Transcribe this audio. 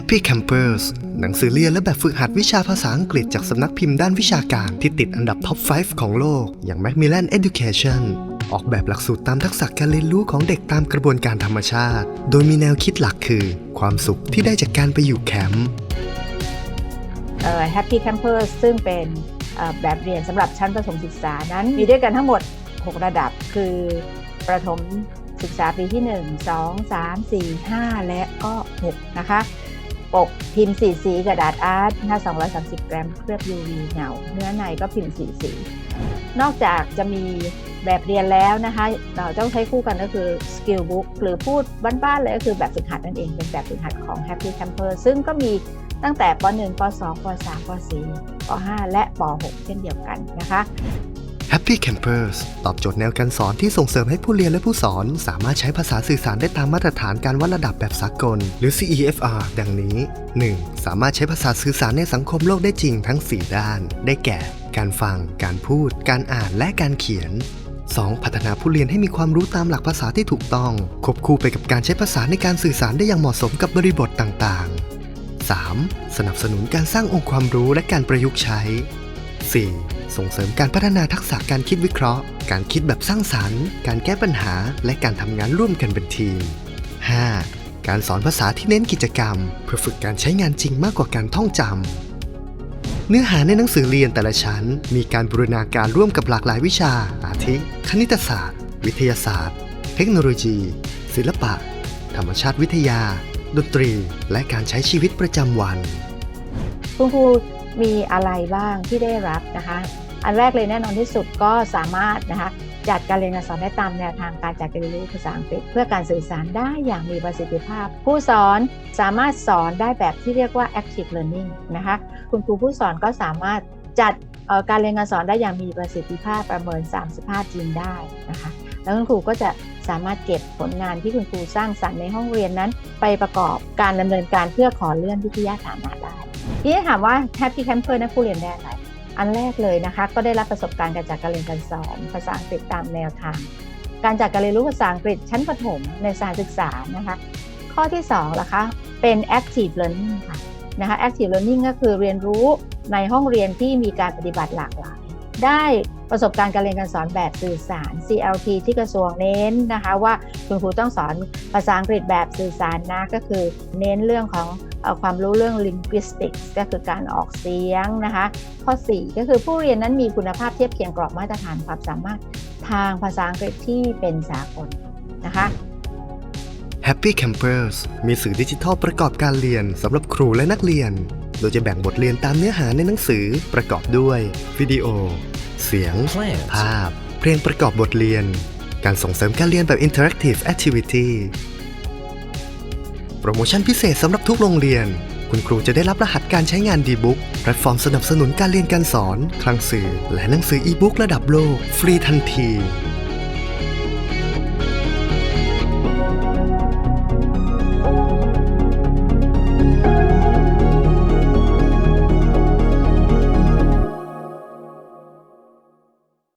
Happy Campers หนังสือเรียนและแบบฝึกหัดวิชาภาษาอังกฤษจากสำนักพิมพ์ด้านวิชาการที่ติดอันดับท็อป 5 ของโลก อย่าง Macmillan Education ออกแบบหลักสูตรตามทักษะการเรียนรู้ของเด็กตามกระบวนการธรรมชาติ โดยมีแนวคิดหลักคือ ความสุขที่ได้จากการไปอยู่แคมป์ Happy Campers ซึ่งเป็นแบบเรียนสำหรับชั้นประถมศึกษานั้น มีด้วยกันทั้งหมด 6 ระดับคือประถมศึกษาปีที่ 1 2 3 4 5 และก็ 6 นะคะ ปกพิมพ์สีสีกระดาษอาร์ตหน้า 230 กรัมเคลือบ UV เหงา เนื้อในก็พิมพ์สีสี นอกจากจะมีแบบเรียนแล้วนะคะ เราต้องใช้คู่กันก็คือ Skill Book หรือพูดบ้านๆเลยก็คือแบบฝึกหัดนั่นเอง เป็นแบบฝึกหัดของ Happy Camper ซึ่งก็มีตั้งแต่ป .1 ป .2 ป .3 ป .4 ป .5 และป .6 เช่นเดียวกันนะคะ Happy Campers ตอบโจทย์แนวการสอนที่ส่งเสริมให้ผู้เรียนและผู้สอน สามารถใช้ภาษาสื่อสารได้ตามมาตรฐานการวัดระดับแบบสากล หรือ CEFR ดังนี้ 1. สามารถใช้ภาษาสื่อสารในสังคมโลกได้จริงทั้ง 4 ด้าน ได้แก่ การฟัง การพูด การอ่านและการเขียน 2. พัฒนาผู้เรียนให้มีความรู้ตามหลักภาษาที่ถูกต้อง ควบคู่ไปกับการใช้ภาษาในการสื่อสารได้อย่างเหมาะสมกับบริบทต่างๆ 3. สนับสนุนการสร้างองค์ความรู้และการประยุกต์ใช้ 4. ส่งเสริมการพัฒนาทักษะการคิดวิเคราะห์ การคิดแบบสร้างสรรค์ การแก้ปัญหา และการทำงานร่วมกันเป็นทีม 5. การสอนภาษาที่เน้นกิจกรรม เพื่อฝึกการใช้งานจริงมากกว่าการท่องจำ เนื้อหาในหนังสือเรียนแต่ละชั้น มีการบูรณาการร่วมกับหลากหลายวิชา อาทิ คณิตศาสตร์ วิทยาศาสตร์ เทคโนโลยี ศิลปะ ธรรมชาติวิทยา ดนตรี และการใช้ชีวิตประจำวันคุณครู มีอะไรบ้างที่ได้รับนะคะ อันแรกเลยแน่นอนที่สุดก็สามารถนะคะจัดการเรียนการสอนได้ตามแนวทางการจัดการเรียนรู้ภาษาอังกฤษ เพื่อการสื่อสารได้อย่างมีประสิทธิภาพ ผู้สอนสามารถสอนได้แบบที่เรียกว่า active learning นะคะคุณครูผู้สอนก็สามารถจัดการเรียนการสอนได้อย่างมีประสิทธิภาพประเมิน 35จีนได้นะคะแล้วคุณครูก็จะสามารถเก็บผลงานที่คุณครูสร้างสรรค์ในห้องเรียนนั้น ไปประกอบการดำเนินการเพื่อขอเลื่อนวิทยาฐานะ ทีนี้ถามว่าแฮปปี้แคมเปอร์นักผู้เรียนได้อะไรอันแรกเลยนะคะ ก็ได้รับประสบการณ์การจัดการเรียนการสอนภาษาอังกฤษตามแนวทาง การจัดการเรียนรู้ภาษาอังกฤษชั้นประถมในสถานศึกษานะคะ ข้อที่2นะคะเป็น active learning ค่ะนะคะ active learning ก็คือเรียนรู้ในห้องเรียนที่มีการปฏิบัติหลากหลาย ได้ประสบการณ์การเรียนการสอนแบบสื่อสาร CLT ที่กระทรวงเน้นนะคะว่าคุณครูต้องสอนภาษาอังกฤษแบบสื่อสารนะก็คือเน้นเรื่องของความรู้เรื่อง linguistics ก็คือการออกเสียงนะคะข้อ 4 ก็คือผู้เรียนนั้นมีคุณภาพเทียบเคียงกรอบมาตรฐานความสามารถทางภาษาอังกฤษที่เป็นสากลนะคะ Happy Campers มีสื่อดิจิทัลประกอบการเรียนสำหรับครูและนักเรียน โดยจะแบ่งบทเรียนตามเนื้อหาในหนังสือประกอบด้วย วิดีโอ เสียง Plans ภาพ เพลงประกอบบทเรียน การส่งเสริมการเรียนแบบ Interactive Activity โปรโมชั่นพิเศษสำหรับทุกโรงเรียน คุณครูจะได้รับรหัสการใช้งานดีบุ๊กแพลตฟอร์มสนับสนุนการเรียนการสอน คลังสื่อ และหนังสืออีบุ๊กระดับโลก ฟรีทันที